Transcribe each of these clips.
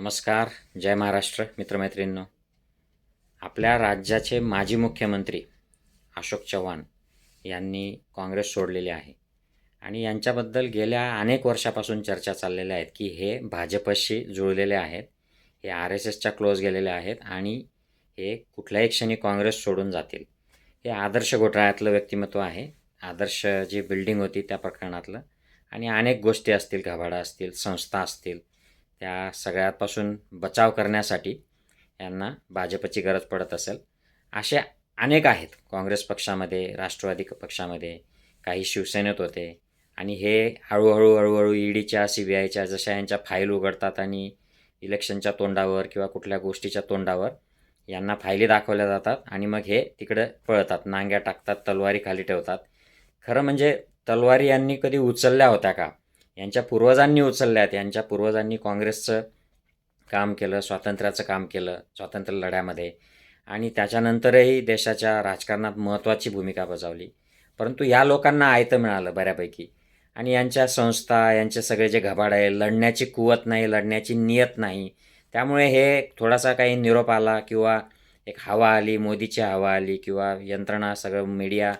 नमस्कार जय महाराष्ट्र मित्रमैत्रिणींनो. आपल्या राज्याचे माजी मुख्यमंत्री अशोक चव्हाण यांनी काँग्रेस सोडलेली आहे. आणि यांच्याबद्दल गेल्या अनेक वर्षापासून चर्चा चाललेल्या आहेत की हे भाजपशी जुळलेले आहेत हे आर एस एसच्या क्लोज गेलेले आहेत आणि हे कुठल्याही क्षणी काँग्रेस सोडून जातील. हे आदर्श घोटाळ्यातलं व्यक्तिमत्व आहे. आदर्श जी बिल्डिंग होती त्या प्रकरणातलं. आणि अनेक गोष्टी असतील घबाडा असतील संस्था असतील त्या सगळ्यापासून बचाव करण्यासाठी यांना भाजपची गरज पडत असेल. असे अनेक आहेत. काँग्रेस पक्षामध्ये राष्ट्रवादी पक्षामध्ये काही शिवसेनेत होते. आणि हे हळूहळू हळूहळू ईडीच्या सी बी आयच्या जशा यांच्या फाईल उघडतात आणि इलेक्शनच्या तोंडावर किंवा कुठल्या गोष्टीच्या तोंडावर यांना फायली दाखवल्या जातात आणि मग हे तिकडं पळतात नांग्या टाकतात तलवारी खाली ठेवतात. खरं म्हणजे तलवारी यांनी कधी उचलल्या होत्या का? यांच्या पूर्वजांनी उचलल्यात. यांच्या पूर्वजांनी काँग्रेसचं काम केलं स्वातंत्र्याचं काम केलं स्वातंत्र्य लढ्यामध्ये. आणि त्याच्यानंतरही देशाच्या राजकारणात महत्त्वाची भूमिका बजावली. परंतु या लोकांना आयतं मिळालं बऱ्यापैकी. आणि यांच्या संस्था यांचे सगळे जे घबाड आहे लढण्याची कुवत नाही लढण्याची नियत नाही. त्यामुळे हे थोडासा काही निरोप आला किंवा एक हवा आली मोदीची हवा आली किंवा यंत्रणा सगळं मीडिया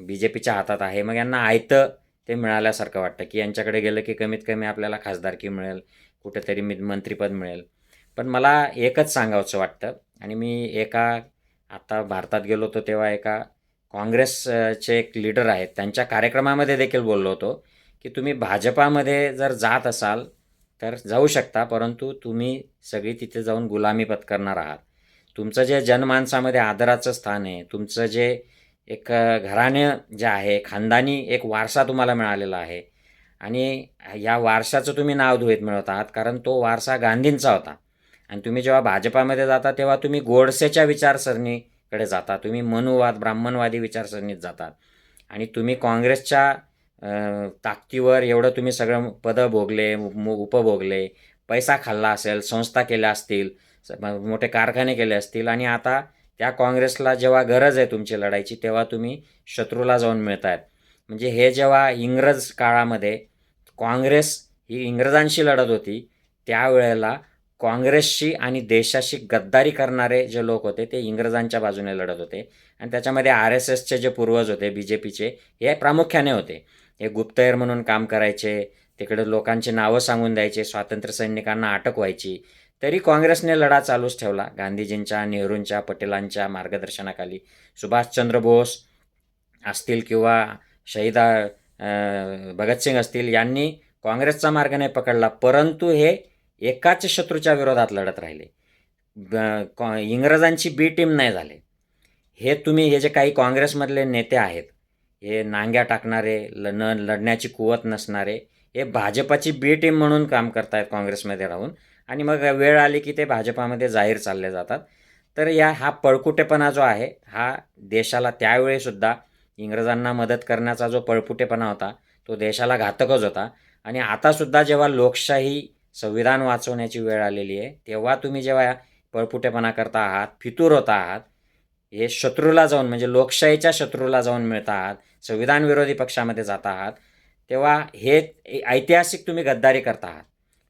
बी जे पीच्या हातात आहे. मग यांना आयतं ते मिळाल्यासारखं वाटतं की यांच्याकडे गेलं की कमीत कमी आपल्याला खासदारकी मिळेल कुठेतरी मी मंत्रीपद मिळेल. पण मला एकच सांगावंसं वाटतं आणि मी एका आता भारतात गेलो होतो तेव्हा एका काँग्रेसचे एक लीडर आहेत त्यांच्या कार्यक्रमामध्ये देखील बोललो होतो की तुम्ही भाजपामध्ये जर जात असाल तर जाऊ शकता परंतु तुम्ही सगळी तिथे जाऊन गुलामी पत्करणार आहात. तुमचं जे जनमानसामध्ये आदराचं स्थान आहे तुमचं जे एक घराणं जे आहे खानदानी एक वारसा तुम्हाला मिळालेला आहे. आणि या वारशाचं तुम्ही नाव धुळीत मिळवत आहात कारण तो वारसा गांधींचा होता. आणि तुम्ही जेव्हा भाजपामध्ये जाता तेव्हा तुम्ही गोडसेच्या विचारसरणीकडे जाता. तुम्ही मनुवाद ब्राह्मणवादी विचारसरणीत जातात आणि तुम्ही काँग्रेसच्या ताकदीवर एवढं तुम्ही सगळं पदं भोगले उपभोगले पैसा खाल्ला असेल संस्था केल्या असतील मोठे कारखाने केले असतील. आणि आता त्या काँग्रेसला जेव्हा गरज आहे तुमची लढायची तेव्हा तुम्ही शत्रूला जाऊन मिळत आहेत म्हणजे हे जेव्हा इंग्रज काळामध्ये काँग्रेस ही इंग्रजांशी लढत होती त्यावेळेला काँग्रेसशी आणि देशाशी गद्दारी करणारे जे लोक होते ते इंग्रजांच्या बाजूने लढत होते. आणि त्याच्यामध्ये आर एस एसचे जे पूर्वज होते बी जे पीचे हे प्रामुख्याने होते. हे गुप्तहेर म्हणून काम करायचे तिकडे लोकांची नावं सांगून द्यायचे स्वातंत्र्य सैनिकांना अटक व्हायची तरी काँग्रेसने लढा चालूच ठेवला. गांधीजींच्या नेहरूंच्या पटेलांच्या मार्गदर्शनाखाली. सुभाषचंद्र बोस असतील किंवा शहीदा भगतसिंग असतील यांनी काँग्रेसचा मार्ग नाही पकडला परंतु हे एकाच शत्रूच्या विरोधात लढत राहिले. इंग्रजांची बी टीम नाही झाले. हे तुम्ही हे जे काही काँग्रेसमधले नेते आहेत हे नांग्या टाकणारे ल न लढण्याची कुवत नसणारे हे भाजपाची बी टीम म्हणून काम करतायत काँग्रेसमध्ये राहून आणि मग वेळ आली की ते भाजपामध्ये जाहीर चालले जातात. तर या हा पळकुटेपणा जो आहे हा देशाला त्यावेळीसुद्धा इंग्रजांना मदत करण्याचा जो पळपुटेपणा होता तो देशाला घातकच होता. आणि आतासुद्धा जेव्हा लोकशाही संविधान वाचवण्याची वेळ आलेली आहे तेव्हा तुम्ही जेव्हा पळपुटेपणा करता आहात फितूर होता आहात हे शत्रूला जाऊन म्हणजे लोकशाहीच्या शत्रूला जाऊन मिळता आहात संविधान विरोधी पक्षामध्ये जात आहात तेव्हा हे ऐतिहासिक तुम्ही गद्दारी करता आहात.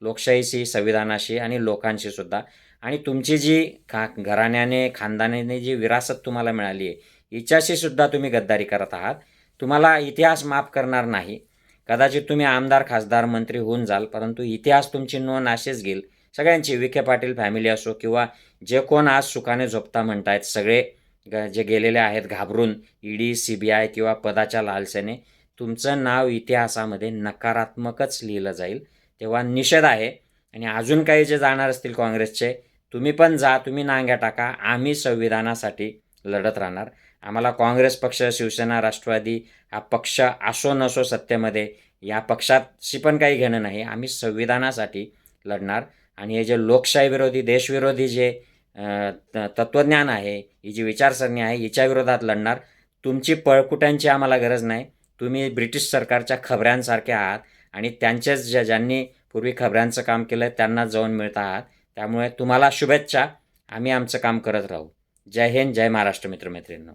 लोकशाहीशी संविधानाशी आणि लोकांशी सुद्धा. आणि तुमची जी खा घराण्याने खानदानाने जी विरासत तुम्हाला मिळाली आहे हिच्याशी सुद्धा तुम्ही गद्दारी करत आहात. तुम्हाला इतिहास माफ करणार नाही. कदाचित तुम्ही आमदार खासदार मंत्री होऊन जाल परंतु इतिहास तुमची नोंद असेच घेईल. सगळ्यांची विखे पाटील फॅमिली असो किंवा जे कोण आज सुखाने झोपता म्हणतायत सगळे ग जे गेलेले आहेत घाबरून ईडी सी बी आय किंवा पदाच्या लालसेने तुमचं नाव इतिहासामध्ये नकारात्मकच लिहिलं जाईल. तेव्हा निषेध आहे. आणि अजून काही जे जाणार असतील काँग्रेसचे तुम्ही पण जा तुम्ही नांग्या टाका आम्ही संविधानासाठी लढत राहणार. आम्हाला काँग्रेस पक्ष शिवसेना राष्ट्रवादी हा पक्ष असो नसो सत्तेमध्ये या पक्षाशी पण काही घेणं नाही. आम्ही संविधानासाठी लढणार. आणि हे जे लोकशाही विरोधी देशविरोधी जे तत्त्वज्ञान आहे ही जी विचारसरणी आहे हिच्या विरोधात लढणार. तुमची पळकुट्यांची आम्हाला गरज नाही. तुम्ही ब्रिटिश सरकारच्या खबऱ्यांसारखे आहात. आणि त्यांच्याच ज्या ज्यांनी पूर्वी खबऱ्यांचं काम केलं त्यांना जाऊन मिळत आहात त्यामुळे तुम्हाला शुभेच्छा. आम्ही आमचं काम करत राहू. जय हिंद जय महाराष्ट्र मित्रमैत्रिणींनो.